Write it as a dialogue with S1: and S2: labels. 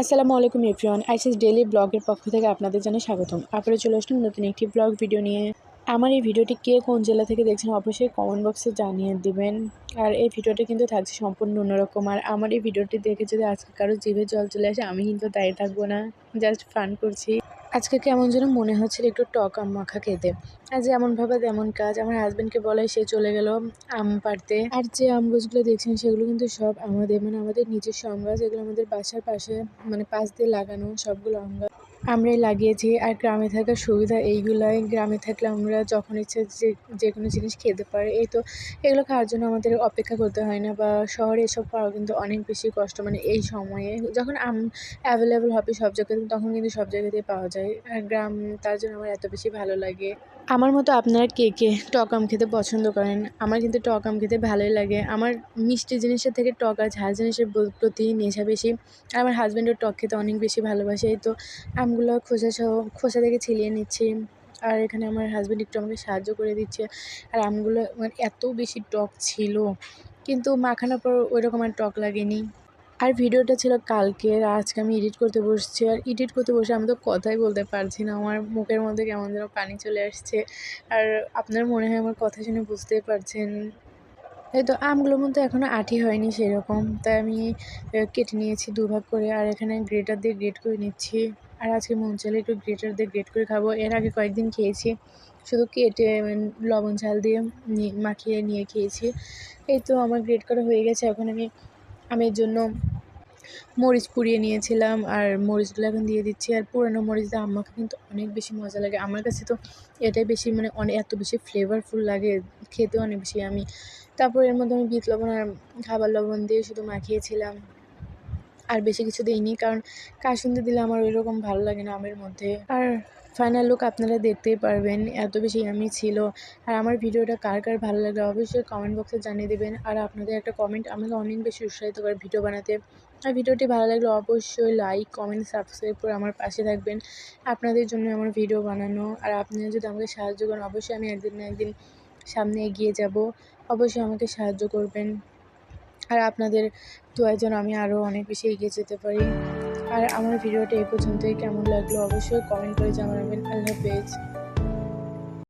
S1: আসসালামু আলাইকুম everyone, ISIS daily ব্লগের পক্ষ থেকে আপনাদের জানাই স্বাগতম। আপনারা চলে আসলাম নতুন একটি ব্লগ ভিডিও নিয়ে। আমার এই ভিডিওটি কে কোন জেলা থেকে দেখছেন অবশ্যই কমেন্ট বক্সে জানিয়ে দিবেন। আর এই ভিডিওটি কিন্তু থাকছে সম্পূর্ণ অন্যরকম। আর আমার এই ভিডিওটি দেখে যদি আজকে কারও জিভে জল চলে আসে, আমি কিন্তু দায়ী থাকব না। জাস্ট ফান করছি। আজকে কেমন যেন মনে হচ্ছিল একটু টক আম মাখা খেতে। আর যেমন ভাবে তেমন কাজ। আমার হাজব্যান্ডকে বলাই সে চলে গেল আম পাড়তে। আর যে আম গাছগুলো দেখছেন সেগুলো কিন্তু সব আমাদের মানে আমাদের নিজস্ব আম গাছ এগুলো আমাদের বাসার পাশে মানে পাশ দিয়ে লাগানো সবগুলো আম গাছ আমরাই লাগিয়েছি আর গ্রামে থাকার সুবিধা এইগুলাই। গ্রামে থাকলে আমরা যখন ইচ্ছে যে যে কোনো জিনিস খেতে পারি। এই তো এগুলো খাওয়ার জন্য আমাদের অপেক্ষা করতে হয় না বা শহরে এসব পাওয়া কিন্তু অনেক বেশি কষ্ট। মানে এই সময়ে যখন আম অ্যাভেলেবেল হবে সব জায়গাতে, তখন কিন্তু সব জায়গাতেই পাওয়া যায়। আর গ্রাম, তার জন্য আমার এত বেশি ভালো লাগে। আমার মতো আপনারা কে কে টক আম খেতে পছন্দ করেন? আমার কিন্তু টক আম খেতে ভালোই লাগে। আমার মিষ্টি জিনিসের থেকে টক আর ঝাল জিনিসের প্রতি নেশা বেশি। আর আমার হাজব্যান্ডও টক খেতে অনেক বেশি ভালোবাসে। এই তো আমগুলো খোসা সহ খোসা থেকে ছিলিয়ে নিচ্ছি। আর এখানে আমার হাজব্যান্ড একটু আমাকে সাহায্য করে দিচ্ছে। আর আমগুলো মানে এত বেশি টক ছিল, কিন্তু মাখানোর পর ওই রকম আর টক লাগেনি। আর ভিডিওটা ছিল কালকের, আজকে আমি এডিট করতে বসছি। আর এডিট করতে বসে আমি তো কথাই বলতে পারছি না, আমার মুখের মধ্যে কেমন যেন পানি চলে আসছে। আর আপনার মনে হয় আমার কথা শুনে বুঝতেই পারছেন। এই তো আমগুলোর মধ্যে এখনও আঠি হয়নি সেরকম। তাই আমি কেটে নিয়েছি দুভাগ করে। আর এখানে গ্রেটার দিয়ে গ্রেট করে নিচ্ছি। আর আজকে মন চাইলে একটু গ্রেটার দিয়ে গ্রেট করে খাব। এর আগে কয়েকদিন খেয়েছি, শুধু কেটে লবণ ঝাল দিয়ে মাখিয়ে নিয়ে খেয়েছি। এই তো আমার গ্রেট করা হয়ে গেছে। এখন আমি আমের জন্য মরিচ পুড়িয়ে নিয়েছিলাম আর মরিচগুলো এখন দিয়ে দিচ্ছি। আর পুরানো মরিচ দিয়ে আম্মাকে কিন্তু অনেক বেশি মজা লাগে। আমার কাছে তো এটাই বেশি মানে অনেক এত বেশি ফ্লেভারফুল লাগে, খেতেও অনেক বেশি আমি। তারপর এর মধ্যে আমি বিট লবণ আর খাবার লবণ দিয়ে শুধু মাখিয়েছিলাম। আর বেশি কিছু দিইনি, কারণ কাসুন্দি দিলে আমার ওই রকম ভালো লাগে না আমের মধ্যে। আর ফাইনাল লুক আপনারা দেখতেই পারবেন, এত বেশি আমি ছিল। আর আমার ভিডিওটা কার কার ভালো লাগে অবশ্যই কমেন্ট বক্সে জানিয়ে দেবেন। আর আপনাদের একটা কমেন্ট আমাকে অনেক বেশি উৎসাহিত করে ভিডিও বানাতে। আর ভিডিওটি ভালো লাগলে অবশ্যই লাইক কমেন্ট সাবস্ক্রাইব করে আমার পাশে থাকবেন। আপনাদের জন্য আমার ভিডিও বানানো। আর আপনারা যদি আমাকে সাহায্য করেন, অবশ্যই আমি একদিন না একদিন সামনে এগিয়ে যাব। অবশ্যই আমাকে সাহায্য করবেন। আর আপনাদের দোয়ার জন্য আমি আরও অনেক বেশি এগিয়ে যেতে পারি। আর আমার ভিডিওটা এই পর্যন্তই। কেমন লাগল অবশ্যই কমেন্ট করে জানাবেন। আল্লাহ হাফেজ।